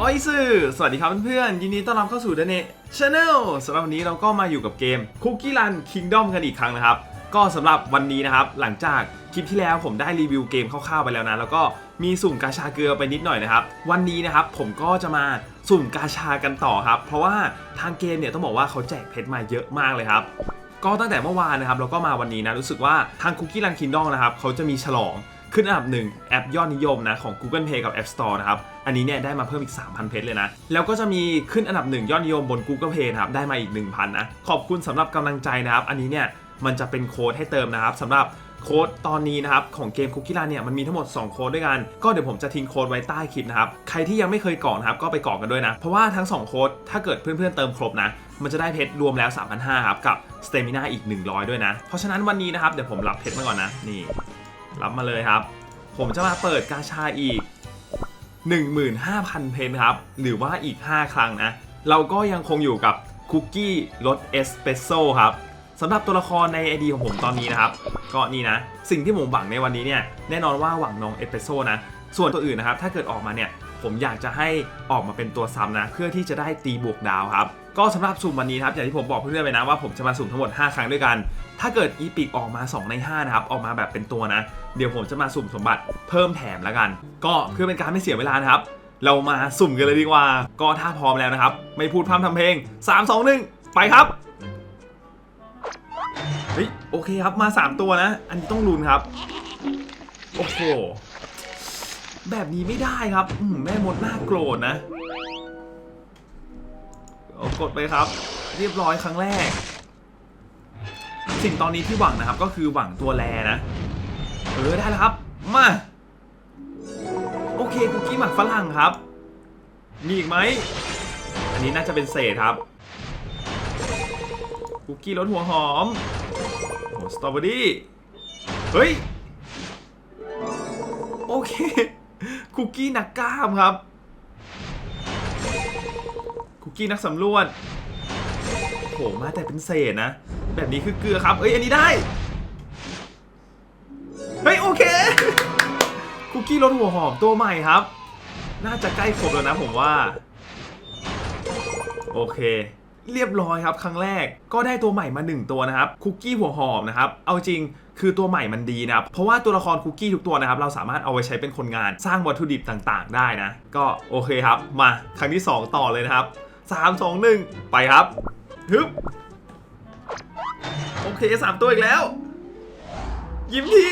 อ้อยสื่อสวัสดีครับเพื่อนๆยินดีต้อนรับเข้าสู่ The Net Channel สำหรับวันนี้เราก็มาอยู่กับเกม Cookie Run Kingdom กันอีกครั้งนะครับ ก็สำหรับวันนี้นะครับ หลังจากคลิปที่แล้วผมได้รีวิวเกมคร่าวๆไปแล้วนะ แล้วก็มีสุ่มกาชาเกลือไปนิดหน่อยนะครับ วันนี้นะครับผมก็จะมาสุ่มกาชากันต่อครับ เพราะว่าทางเกมเนี่ยต้องบอกว่าเขาแจกเพชรมาเยอะมากเลยครับก็ตั้งแต่เมื่อวานนะครับแล้วก็มาวันนี้นะรู้สึกว่าทาง Cookie Run Kingdom นะครับเขาจะมีฉลองขึ้นอันดับหนึ่งแอปยอดนิยมนะของ Google Play กับ App Store นะครับ อันนี้เนี่ยได้มาเพิ่มอีก 3,000 เพชรเลยนะ แล้วก็จะมีขึ้นอันดับหนึ่งยอดนิยมบน Google Play นะครับได้มาอีก 1,000 นะ ขอบคุณสำหรับกำลังใจนะครับ อันนี้เนี่ยมันจะเป็นโค้ดให้เติมนะครับสำหรับโค้ดตอนนี้นะครับของเกม Cookie Run เนี่ยมันมีทั้งหมด 2 โค้ดด้วยกัน ก็เดี๋ยวผมจะทิ้งโค้ดไว้ใต้คลิปนะครับ ใครที่ยังไม่เคยกรอกนะครับก็ไปกรอกกันด้วยนะ เพราะว่าทั้ง 2 โค้ดถ้าเกิดเพื่อนๆเติมครบนะ มันจะได้เพชรรวมแล้ว 3,500ครับกับสเตมินาอีก 100 ด้วยนะ เพราะฉะนั้นวันนี้นะครับเดี๋ยวผมรับเพชรมาก่อนนะนี่รับมาเลยครับ ผมจะมาเปิดกาชาอีก 15,000 เพนครับ หรือว่าอีก 5 ครั้งนะ เราก็ยังคงอยู่กับคุกกี้รสเอสเปรสโซ่ครับสำหรับตัวละครใน ID ของผมตอนนี้นะครับ ก็นี่นะ สิ่งที่ผมหวังในวันนี้เนี่ย แน่นอนว่าหวังน้องเอสเปรสโซ่นะ ส่วนตัวอื่นนะครับ ถ้าเกิดออกมาเนี่ย ผมอยากจะให้ออกมาเป็นตัวซ้ำนะเพื่อที่จะได้ตีบวกดาวครับก็สำหรับสุ่มวันนี้นะครับอย่างที่ผมบอกเพื่อนๆไปนะว่าผมจะมาสุ่มทั้งหมด 5 ครั้งด้วยกัน ถ้าเกิดอีพิกออกมา 2 ใน 5 นะครับ ออกมาแบบเป็นตัวนะ เดี๋ยวผมจะมาสุ่มสมบัติเพิ่มแถมแล้วกัน ก็เพื่อเป็นการไม่เสียเวลานะครับ เรามาสุ่มกันเลยดีกว่า ก็ถ้าพร้อมแล้วนะครับ ไม่พูดพร่ำทำเพลง 3 2 1 ไปครับเฮ้ยโอเคครับมา 3 ตัวนะ อันนี้ต้องลุ้นครับ โอ้โห แบบนี้ไม่ได้ครับแม่มดน่าโกรธนะกดไปครับ เรียบร้อยครั้งแรก สิ่งตอนนี้ที่หวังนะครับ ก็คือหวังตัวแรนะ เออได้แล้วครับ มา โอเคคุกกี้หมักฝรั่งครับ มีอีกไหม อันนี้น่าจะเป็นเศษครับคุกกี้รสหัวหอมโอ้สตรอเบอรี่ เฮ้ย โอเค คุกกี้นักกล้ามครับ คุกกี้นักสำรวจโหมาแต่เป็นเศษนะ แบบนี้คือเกลือครับ เอ้ย อันนี้ได้ เฮ้ย โอเค คุกกี้รสหัวหอมตัวใหม่ครับ น่าจะใกล้ครบแล้วนะผมว่า โอเค เรียบร้อยครับ ครั้งแรกก็ได้ตัวใหม่มา 1 ตัวนะครับคุกกี้หัวหอมนะครับเอาจริงคือตัวใหม่มันดีนะครับ เพราะว่าตัวละครคุกกี้ทุกตัวนะครับ เราสามารถเอาไว้ใช้เป็นคนงานสร้างวัตถุดิบต่างๆ ได้นะ ก็โอเคครับ มาครั้งที่ 2 ต่อเลยนะครับ 3 2 1 ไปครับฮึบโอเค 3 ตัวอีกแล้ว ยิ้มที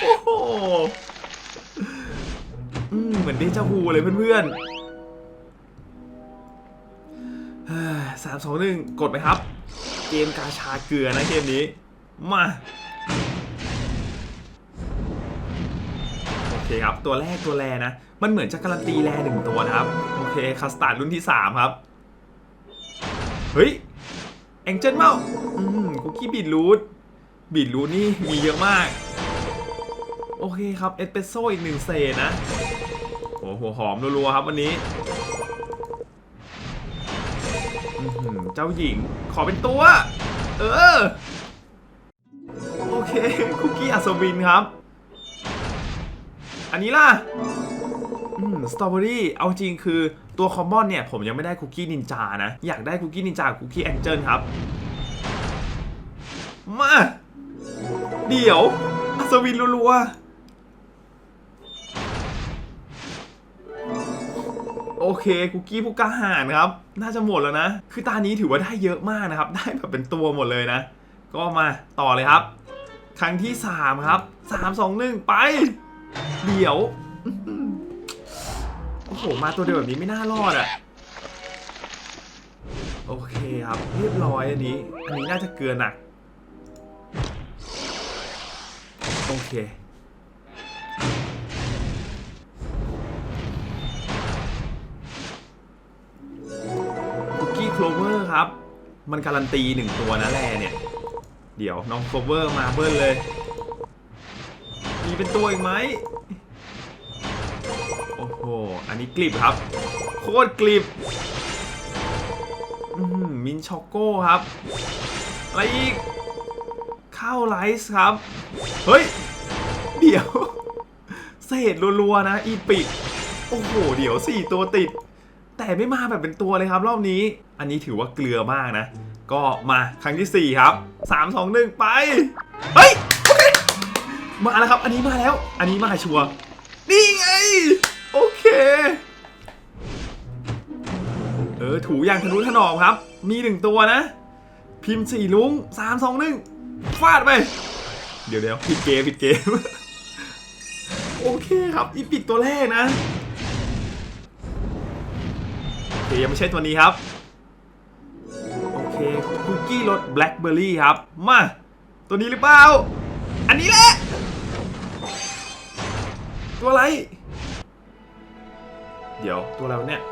โอ้โหเหมือนเดจาวูเลยเพื่อนๆ สามสองหนึ่งกดไปครับ เกมกาชาเกลือนะเกมนี้ มา โอเคครับ ตัวแรกตัวแรนะ มันเหมือนจะการันตีแรหนึ่งตัวนะครับ โอเคคัสตาร์ดรุ่นที่3ครับ เฮ้ย แองเจิลเมาอืมคุกกี้บีดรูทบีดรูทนี่มีเยอะมาก โอเคครับ เอสเปรสโซ่อีกหนึ่งเศษนะโอ้โหหัวหอมรัวๆครับวันนี้ เจ้าหญิงขอเป็นตัว เออ โอเค คุกกี้อัศวินครับ อันนี้ล่ะอืมสตรอเบอรี่ เอาจริงคือตัวคอมมอนเนี่ย ผมยังไม่ได้คุกกี้นินจานะ อยากได้คุกกี้นินจาคุกกี้แองเจิลครับ มา เดี๋ยวอัศวินรัวๆ โอเคคุกกี้ผู้กล้าหาญครับ น่าจะหมดแล้วนะ คือตานี้ถือว่าได้เยอะมากนะครับ ได้แบบเป็นตัวหมดเลยนะ ก็มาต่อเลยครับ ครั้งที่ 3 ครับ 3 2 1 ไป เดี๋ยว โอ้โห มาตัวเดียวแบบนี้ไม่น่ารอดอะโอเคครับ เรียบร้อยอันนี้ อันนี้น่าจะเกลือหนัก โอเค มันการันตีหนึ่งตัวนะแลเนี่ย เดี๋ยวน้องโคเวอร์มาเบิ้ลเลย มีเป็นตัวอีกไหม โอ้โห อันนี้กลิบครับ โคตรกลิบมินช็อกโก้ครับ อะไรอีก ข้าวไรซ์ครับ เฮ้ย เดี๋ยว เศษรัวๆนะ อีปิกโโอ้โห เดี๋ยวสี่ตัวติด แต่ไม่มาแบบเป็นตัวเลยครับรอบนี้ อันนี้ถือว่าเกลือมากนะ ก็มาครั้งที่ 4 ครับ 3 2 1 ไป เฮ้ยโอเคมาแล้วครับ อันนี้มาแล้ว อันนี้มาชัวร์ นี่ไง โอเค เออ ถูอย่างทนุถนอมครับ มีหนึ่งตัวนะ พิมพ์สี่ลุงสามสองหนึ่งฟาดไป เดี๋ยวเดี๋ยวผิดเกมผิดเกม โอเคครับ อีปิกตัวแรกนะ ยังไม่ใช่ตัวนี้ครับ โอเคคุกกี้รสแบล็คเบอร์รี่ครับ มา ตัวนี้หรือเปล่า อันนี้แหละ ตัวอะไร เดี๋ยวตัวอะไรวะเนี่ย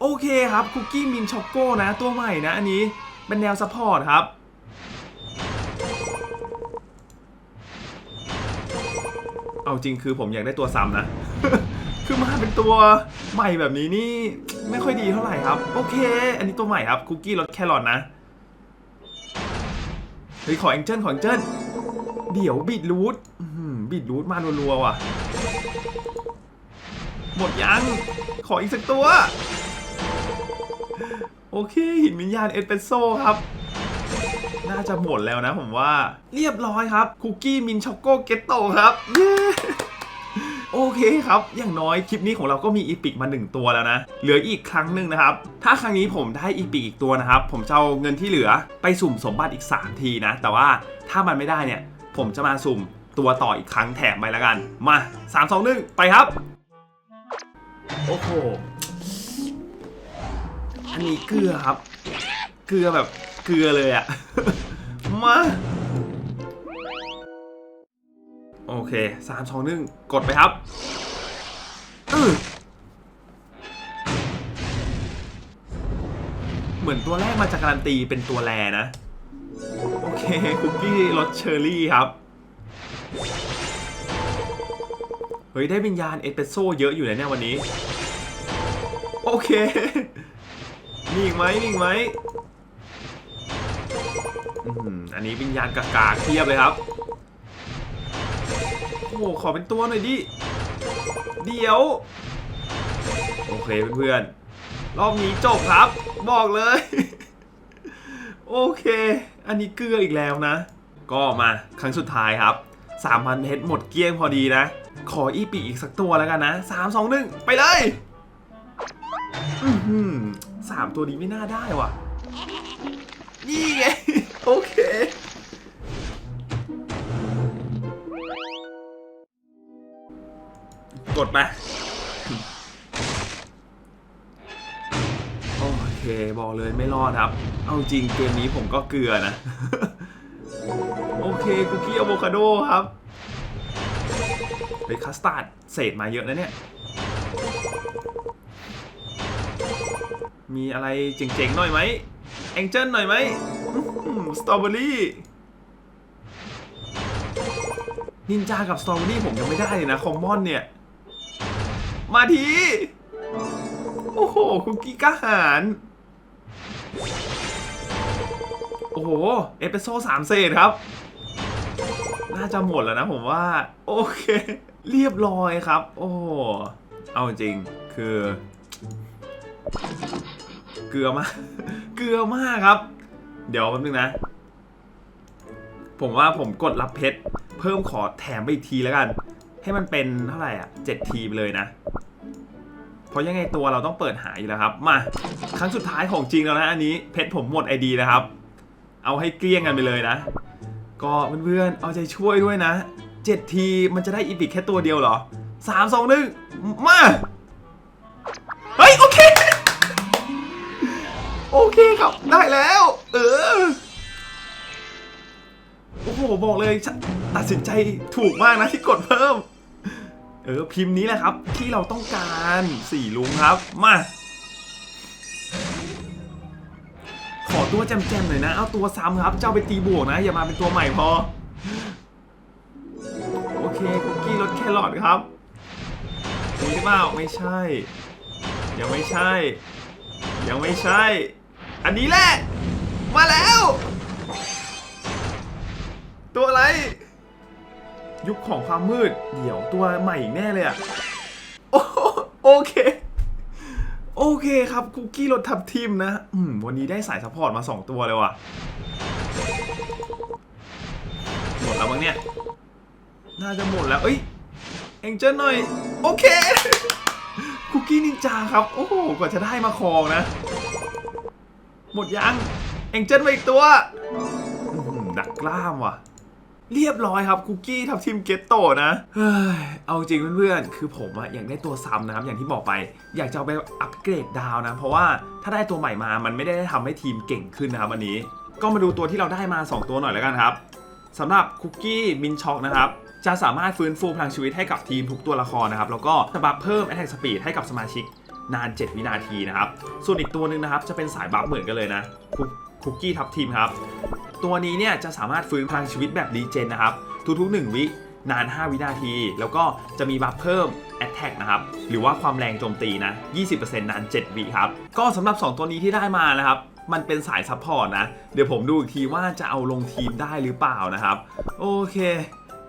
โอเคครับคุกกี้มินช็อกโก้นะ ตัวใหม่นะอันนี้ เป็นแนวซัพพอร์ตครับเอาจริงคือผมอยากได้ตัวซ้ำนะ คือมาเป็นตัวใหม่แบบนี้นี่ไม่ค่อยดีเท่าไหร่ครับ โอเค อันนี้ตัวใหม่ครับคุกกี้รสแครอทนะเฮ้ยขอแองเจิลขอแองเจิลเดี๋ยวบีดรูทบีดรูทมารัวๆว่ะ หมดยัง ขออีกสักตัว โอเค หินวิญญาณเอสเปรสโซ่ครับ น่าจะหมดแล้วนะผมว่า เรียบร้อยครับ คุกกี้มินช็อกโกเกตโตครับ เย้ โอเคครับ อย่างน้อยคลิปนี้ของเราก็มีอีพิกมา 1 ตัวแล้วนะ เหลืออีกครั้งหนึ่งนะครับ ถ้าครั้งนี้ผมได้อีพิกอีกตัวนะครับ ผมจะเอาเงินที่เหลือไปสุ่มสมบัติอีก 3 ทีนะ แต่ว่าถ้ามันไม่ได้เนี่ย ผมจะมาสุ่มตัวต่ออีกครั้งแถมไปแล้วกัน มา 3 2 1 ไปครับ โอ้โห อันนี้เกลือครับ เกลือแบบเกลือเลยอะ มา โอเคสามสองหนึ่งกดไปครับเหมือนตัวแรกมาจากการันตีเป็นตัวแรนะ โอเค คุกกี้รสเชอร์รี่ครับ เฮ้ย ได้วิญญาณเอสเปรสโซ่เยอะอยู่เลยเนี่ยวันนี้ โอเค มีอีกไหมมีอีกไหมอันนี้วิญญาณกากาเทียบเลยครับ อ้โหขอเป็นตัวหน่อยดิ เดี๋ยว โอเคเพื่อนๆ รอบนี้จบครับ บอกเลย โอเค อันนี้เกลืออีกแล้วนะ ก็มาครั้งสุดท้ายครับ3,000เพชรหมดเกลี้ยงพอดีนะ ขออีปีอีกสักตัวแล้วกันนะ 3 2 1 ไปเลยสามตัวนี้ไม่น่าได้ว่ะ นี่ไง โอเค กดไป โอเค บอกเลยไม่รอดครับ เอาจริงเกมนี้ผมก็เกลือนะ โอเคคุกกี้อะโวคาโดครับเฮ้ยคัสตาร์ดเศษมาเยอะนะเนี่ย มีอะไรเจ๋งๆหน่อยไหมแองเจิลหน่อยไหมสตรอเบอรี่นินจากับสตรอเบอรี่ผมยังไม่ได้เลยนะคอมมอนเนี่ย มาที โอ้โห คุกกี้กหาร โอ้โห เอสเปรสโซ่สามเศษครับ น่าจะหมดแล้วนะผมว่า โอเค เรียบร้อยครับ โอ้เอาจริงคือ เกลือมาก เกลือมากครับ เดี๋ยวแป๊บนึงนะ ผมว่าผมกดรับเพชร เพิ่มขอแถมไปอีกทีแล้วกัน ให้มันเป็นเท่าไหร่อะเจ็ดทีไปเลยนะ เพราะยังไงตัวเราต้องเปิดหาอยู่แล้วครับ มาครั้งสุดท้ายของจริงแล้วนะอันนี้เพชรผมหมดไอดีนะครับ เอาให้เกลี้ยงกันไปเลยนะ ก็เพื่อนๆเอาใจช่วยด้วยนะเจ็ดทีมันจะได้อีพิกแค่ตัวเดียวเหรอสามสองหนึ่งมาเฮ้ยโอเคโอเคครับได้แล้ว เออโอ้โหบอกเลยตัดสินใจถูกมากนะที่กดเพิ่ม เออพิมพ์นี้แหละครับที่เราต้องการสี่ลุงครับมาขอตัวแจมๆหน่อยนะ เอาตัวซ้ำครับ เจ้าไปตีบวกนะ อย่ามาเป็นตัวใหม่พอ โอเคคุกกี้รสแครอทครับนี่หรือเปล่าไม่ใช่ ยังไม่ใช่ ยังไม่ใช่ อันนี้แหละ มาแล้ว ตัวอะไร ยุคของความมืด เดี๋ยวตัวใหม่อีกแน่เลยอะโอเค โอเคครับคุกกี้รถทับทิมนะอืมวันนี้ได้สายซัพพอร์ตมา 2 ตัวเลยว่ะ หมดแล้วมั้งเนี่ย น่าจะหมดแล้ว เอ้ยเอ็งเจิลหน่อย โอเค คุกกี้นินจาครับ โอ้โห กว่าจะได้มาครองนะ หมดยัง เอ็งเจิลมาอีกตัว ดักกล้ามว่ะ เรียบร้อยครับคุกกี้ทับทีมเกตโตนะเฮ้ยเอาจริงเพื่อนๆ คือผมอะอยากได้ตัวซ้ำนะครับอย่างที่บอกไป อยากจะเอาไปอัปเกรดดาวนะ เพราะว่าถ้าได้ตัวใหม่มามันไม่ได้ทำให้ทีมเก่งขึ้นนะครับวันนี้ ก็มาดูตัวที่เราได้มา 2 ตัวหน่อยแล้วกันครับสำหรับคุกกี้มินช็อกนะครับจะสามารถฟื้นฟูพลังชีวิตให้กับทีมทุกตัวละครนะครับแล้วก็จะบัฟเพิ่ม Attack Speed ให้กับสมาชิกนาน 7 วินาทีนะครับ ส่วนอีกตัวหนึ่งนะครับ จะเป็นสายบัฟเหมือนกันเลยนะคุกกี้ทับทีมครับ ตัวนี้เนี่ยจะสามารถฟื้นพลังชีวิตแบบรีเจนนะครับ ทุกๆ 1 วินาน 5 วินาที แล้วก็จะมีบัฟเพิ่ม Attack นะครับ หรือว่าความแรงโจมตีนะ 20%นาน 7 วิครับ ก็สำหรับ 2 ตัวนี้ที่ได้มานะครับ มันเป็นสายซัพพอร์ตนะ เดี๋ยวผมดูอีกทีว่าจะเอาลงทีมได้หรือเปล่านะครับ โอเค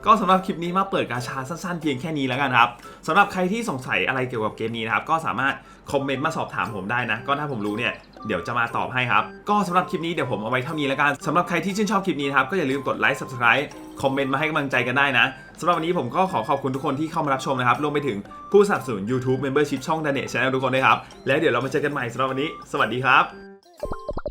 ก็สำหรับคลิปนี้มาเปิดกาชาสั้นๆเพียงแค่นี้แล้วกันครับสำหรับใครที่สงสัยอะไรเกี่ยวกับเกมนี้นะครับ ก็สามารถคอมเมนต์มาสอบถามผมได้นะ ก็ถ้าผมรู้เนี่ย เดี๋ยวจะมาตอบให้ครับ ก็สำหรับคลิปนี้เดี๋ยวผมเอาไว้เท่านี้แล้วกันสำหรับใครที่ชื่นชอบคลิปนี้นะครับก็อย่าลืมกดไลค์ subscribe คอมเมนต์มาให้กำลังใจกันได้นะสำหรับวันนี้ผมก็ขอขอบคุณทุกคนที่เข้ามารับชมนะครับรวมไปถึงผู้สนับสนุน YouTube Membership ช่อง d a n e t Channel ทุกคนด้วยครับ แล้วเดี๋ยวเรามาเจอกันใหม่สำหรับวันนี้ สวัสดีครับ